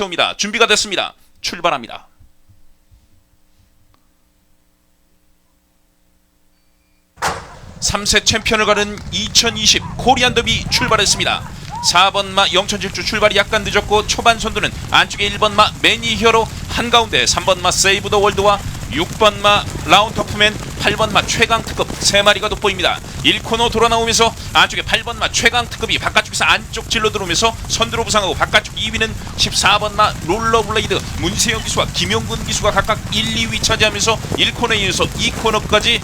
채웁니다. 준비가 됐습니다. 출발합니다. 삼세 챔피언을 가는 2020 코리안 더비 출발했습니다. 4번 마 영천질주 출발이 약간 늦었고 초반 선두는 안쪽에 1번 마 매니히어로 한가운데 3번 마 세이브 더 월드와 6번 마 라운터프맨 8번마 최강 특급 3마리가 돋보입니다. 1코너 돌아 나오면서 안쪽에 8번마 최강 특급이 바깥쪽에서 안쪽 질러 들어오면서 선두로 부상하고 바깥쪽 2위는 14번마 롤러블레이드 문세영 기수와 김용근 기수가 각각 1, 2위 차지하면서 1코너에 이어서 2코너까지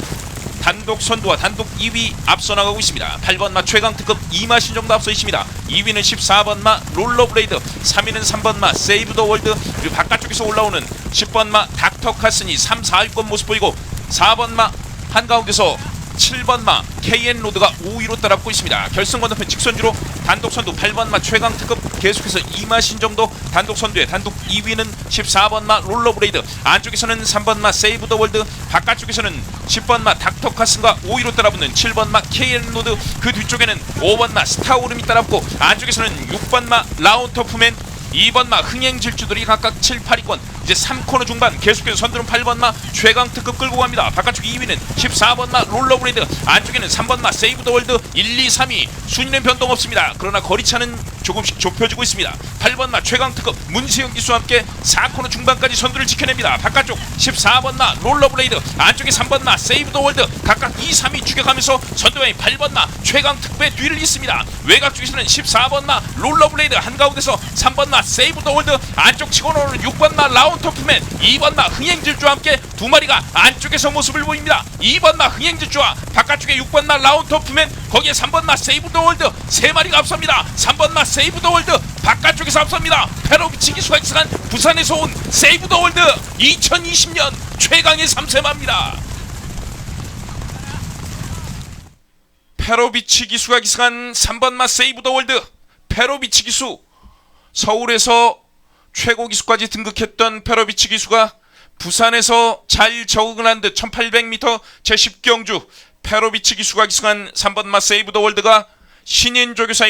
단독 선두와 단독 2위 앞서 나가고 있습니다. 8번마 최강 특급 이마신 정도 앞서 있습니다. 2위는 14번마 롤러블레이드, 3위는 3번마 세이브 더 월드, 그리고 바깥쪽에서 올라오는 10번마 닥터 카슨이 3, 4위권 모습 보이고 4번마 한가운데서 7번마 KN 로드가 5위로 따라붙고 있습니다. 결승 건너편 직선주로 단독 선두 8번마 최강 특급 계속해서 이마신 정도 단독 선두에 단독 2위는 14번마 롤러브레이드 안쪽에서는 3번마 세이브 더 월드 바깥쪽에서는 10번마 닥터 카슨과 5위로 따라붙는 7번마 KN 로드 그 뒤쪽에는 5번마 스타오름이 따라붙고 안쪽에서는 6번마 라운터프맨 2번마 흥행 질주들이 각각 7, 8위권 이제 3코너 중반 계속해서 선두는 8번마 최강 특급 끌고 갑니다. 바깥쪽 2위는 14번마 롤러브레이드 안쪽에는 3번마 세이브 더 월드 1, 2, 3위 순위는 변동 없습니다. 그러나 거리차는 조금씩 좁혀지고 있습니다. 8번마 최강 특급 문세영 기수와 함께 4코너 중반까지 선두를 지켜냅니다. 바깥쪽 14번마 롤러브레이드 안쪽에 3번마 세이브 더 월드 각각 2, 3위 추격하면서 선두의 8번마 최강 특배 뒤를 잇습니다. 외곽 쪽에서는 14번마 롤러블레이드 한가운데서 3번마 세이브 더 월드 안쪽 치고 나오는 6번마 라운 터프맨 2번마 흥행질주와 함께 두 마리가 안쪽에서 모습을 보입니다. 2번마 흥행질주와 바깥쪽에 6번마 라운터프맨 거기에 3번마 세이브 더 월드 세 마리가 앞섭니다. 3번마 세이브 더 월드 바깥쪽에서 앞섭니다. 페로비치 기수가 익숙한 부산에서 온 세이브 더 월드 2020년 최강의 3세마입니다. 페로비치 기수가 기승한 3번마 세이브 더 월드 페로비치 기수 서울에서 최고 기수까지 등극했던 페로비치 기수가 부산에서 잘 적응을 한 듯 1800m 제10경주 페로비치 기수가 기승한 3번 마 세이브 더 월드가 신인 조교사인